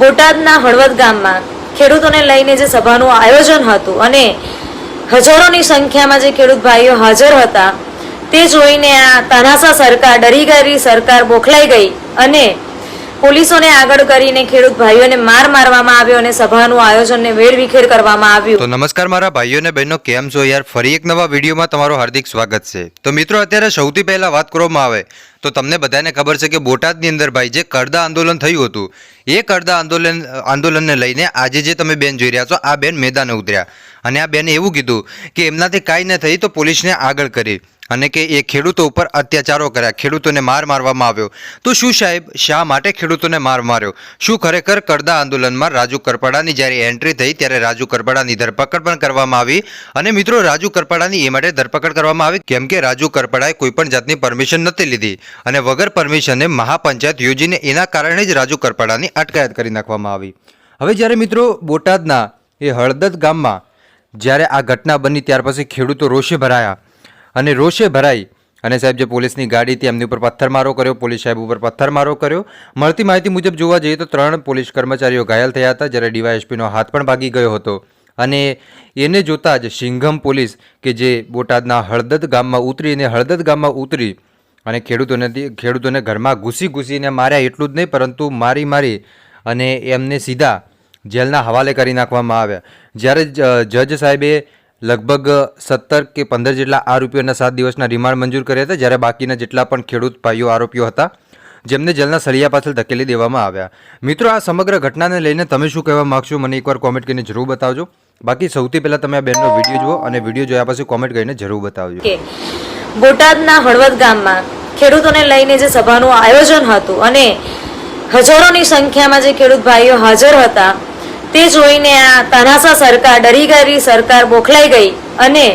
બોટાદના હળવદ ગામમાં ખેડૂતોને લઈને જે સભાનું આયોજન હતું અને હજારોની સંખ્યામાં જે ખેડૂત ભાઈઓ હાજર હતા, તે જોઈને આ તાનાસા સરકાર ડરી સરકાર બોખલાઈ ગઈ અને પોલીસોને આગળ કરીને ખેડૂત ભાઈઓને માર મારવામાં આવ્યો અને સભાનું આયોજનને વેરવિખેર કરવામાં આવ્યું. તો નમસ્કાર મારા ભાઈઓ અને બહેનો, કેમ છો યાર? ફરી એક નવા વિડીયોમાં તમારું હાર્દિક સ્વાગત છે. તો મિત્રો, અત્યારે સૌથી પહેલા વાત કરવામાં આવે તો તમને બધાને ખબર છે કે બોટાદની અંદર ભાઈ જે કરદા આંદોલન થયું હતું, એ કરદા આંદોલન, આંદોલનને લઈને આજે જે તમે બેન જોઈ રહ્યા છો, આ બેન મેદાને ઉતર્યા. અને આ બેને એવું કીધું કે એમનાથી કાંઈ ન થઈ તો પોલીસને આગળ કરી. અને કે એ ખેડૂતો ઉપર અત્યાચારો કર્યા, ખેડૂતોને માર મારવામાં આવ્યો. તો શું સાહેબ, શા માટે ખેડૂતોને માર માર્યો? શું ખરેખર કરદા આંદોલનમાં રાજુ કરપડાની જ્યારે એન્ટ્રી થઈ, ત્યારે રાજુ કરપડાની ધરપકડ પણ કરવામાં આવી? અને મિત્રો, રાજુ કરપડાની એ માટે ધરપકડ કરવામાં આવી? કેમ કે રાજુ કરપડાએ કોઈ પણ જાતની પરમિશન નથી લીધી. અને વગર પરમિશને મહાપંચાયત યોજીને એના કારણે જ રાજુ કરપડાની અટકાયત કરી નાખવામાં આવી. હવે જ્યારે મિત્રો બોટાદના એ હળદદ ગામમાં જ્યારે આ ઘટના બની ત્યાર પછી ખેડૂતો રોષે ભરાયા અને રોષે ભરાઈ અને સાહેબ જે પોલીસની ગાડી હતી એમની ઉપર પથ્થરમારો કર્યો, પોલીસ સાહેબ ઉપર પથ્થરમારો કર્યો. મળતી માહિતી મુજબ જોવા જઈએ તો ત્રણ પોલીસ કર્મચારીઓ ઘાયલ થયા હતા જ્યારે ડીવાયએસપીનો હાથ પણ ભાગી ગયો હતો. અને એને જોતાં જ સિંઘમ પોલીસ કે જે બોટાદના હળદદ ગામમાં ઉતરી અને હળદદ ગામમાં ઉતરી અને ખેડૂતોને ખેડૂતોને ઘરમાં ઘૂસી ઘૂસીને માર્યા એટલું જ નહીં, પરંતુ મારી મારી અને એમને સીધા જેલના હવાલે કરી નાખવામાં આવ્યા. જ્યારે જજ સાહેબે લગભગ સત્તર કે પંદર જેટલા આરોપીઓના સાત દિવસના રિમાન્ડ મંજૂર કર્યા હતા, જ્યારે બાકીના જેટલા પણ ખેડૂત ભાઈઓ આરોપીઓ હતા, જેમને જેલના સળિયા પાછળ ધકેલી દેવામાં આવ્યા. મિત્રો, આ સમગ્ર ઘટનાને લઈને તમે શું કહેવા માગશો, મને એકવાર કોમેન્ટ કરીને જરૂર બતાવજો. બાકી સૌથી પહેલાં તમે આ બેનનો વીડિયો જુઓ અને વીડિયો જોયા પછી કોમેન્ટ કરીને જરૂર બતાવજો. બોટાદના હળવદ ગામમાં ખેડૂતોને લઈને જે સભાનું આયોજન હતું અને હજારોની સંખ્યામાં જે ખેડૂત ભાઈઓ હાજર હતા, તે જોઈને આ તાનાસા સરકાર, ડરી ગયેલી સરકાર બોખલાઈ ગઈ અને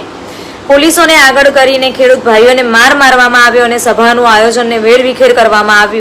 પોલીસોને આગળ કરીને ખેડૂત ભાઈઓને માર મારવામાં આવ્યો અને સભાનું આયોજનને વેરવિખેર કરવામાં આવ્યું.